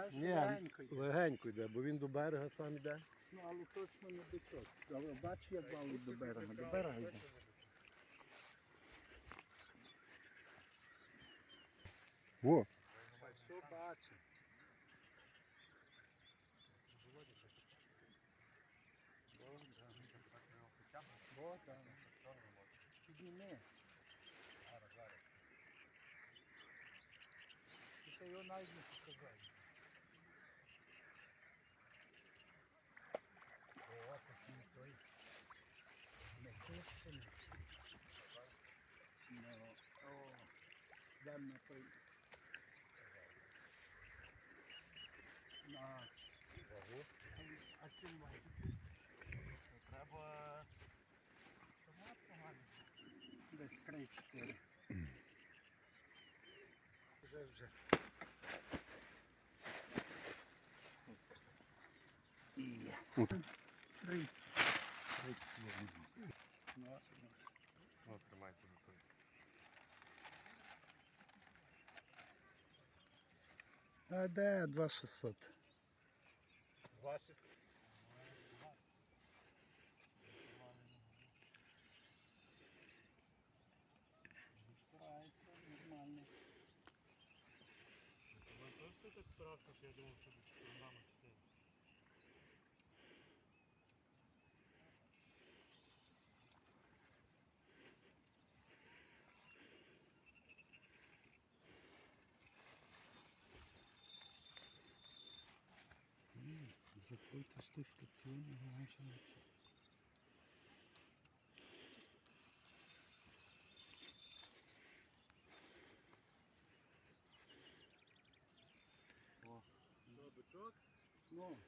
Аж Ні, легенько йде. легенько йде, бо він до берега сам йде. Ну, але точно не бичок. Але бач, як валить до берега. До берега йде. Во, Все бачу. Бо, да. Підніми. Ти його навіть не. Дам на той. На. А чим має? Треба Десь три-чотири. Вже вже. От. Три. Три. Ну. Ну, тримайте А де 2600? Ваші Старається нормально. Ви просто так страшно, що я думав, що до кілограма 4. За какой-то штификационный начинается. Що, бичок? Ну.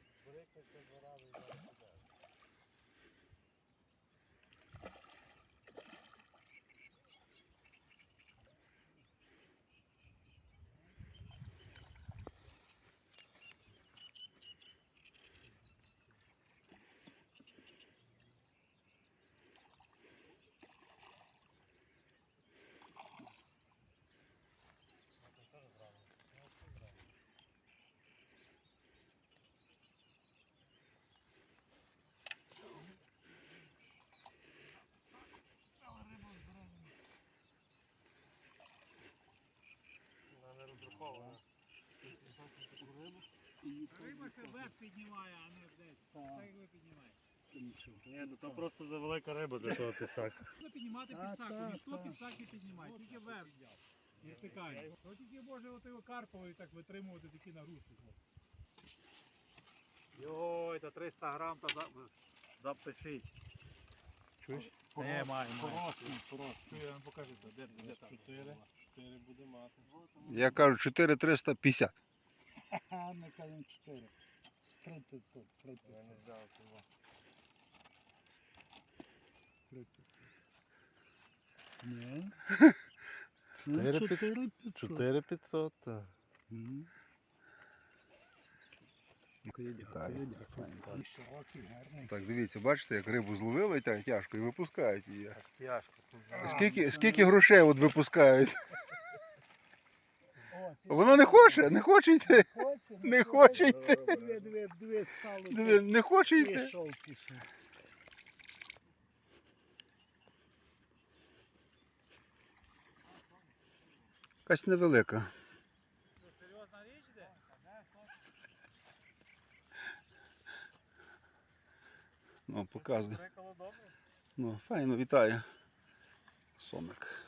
Капне, це Риба це вверх піднімає, а не десь. Так як ви піднімаєте. Ні, ну то просто за велика риба для того підсака. Можна піднімати Так, підсаку, ніхто підсак не піднімає, тільки вверх. Не стикає. То тільки може от його так витримувати такі нагрузки. Йой, та 300 грам, та за- запишіть. Чуєш? Не, має, Поросний, поросний. Я вам покажу, де, де там. 4, 4 буде мати. я кажу 4350. Ха-ха, ми кажемо 4. 3500, Я не 3500, взяв того. 3500. Ні. 4500. 4500. так. Так, дивіться, бачите, як рибу зловили тя- тяжко і випускають її. Тяжко. Скільки, скільки грошей от випускають? Воно не хоче, не хоче йти. Не хоче йти. Диви. Не, хоче йти. Якась невелика. Серйозна річ де? Ну, показує. Ну, файно, вітаю. Сомик.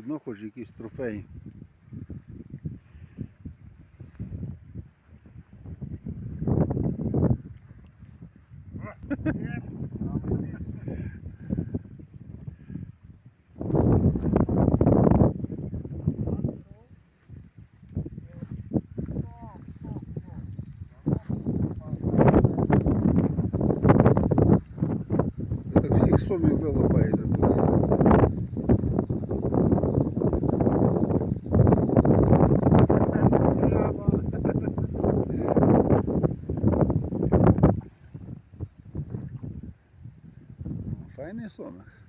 Одно хоч якийсь трофей. Ви так всіх сомів вилапаєте тут. Файний сомик.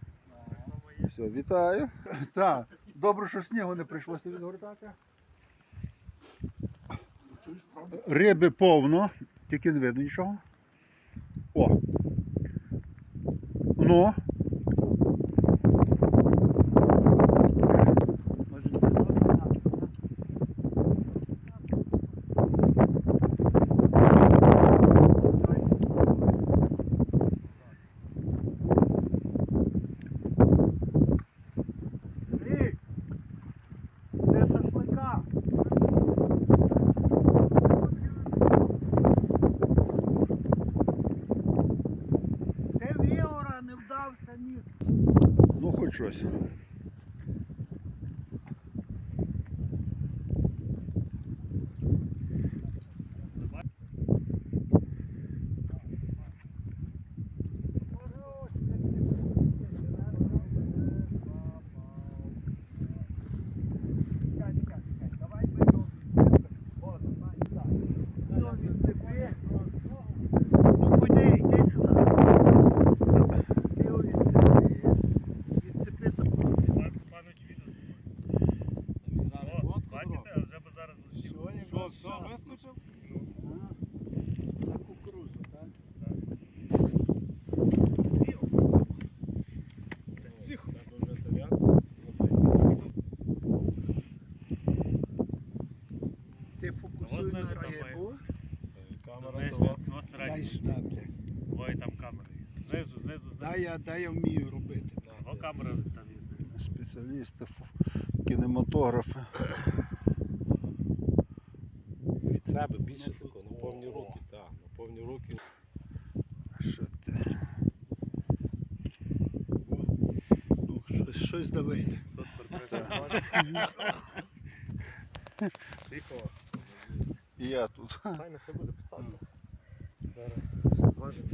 Все, вітаю. Так, добре, що снігу не прийшлося відгортати. Риби повно, тільки не видно нічого. О. Ну. Рік, де шашлика? Ти віора не вдався ні. Ну хоч щось. Ну куди, йди сюди. Ти його відцепи. Відцепи за Бачите, а вже би зараз летів. Що, все, вискочив? На кукурузу, так? На рибу. Дай сюди, блядь. Ой, там камери. Знизу, знизу, знизу. Дай я, дай я вмію робити. О, камера там є знизу. Спеціалісти, фо- кінематографи. Від себе більше такого, на повні руки, так, на повні руки. Що ти? Ну, щось, щось да вийде. Супер, Тихо, І я тут. файно все буде поставлено. Зараз зважимо.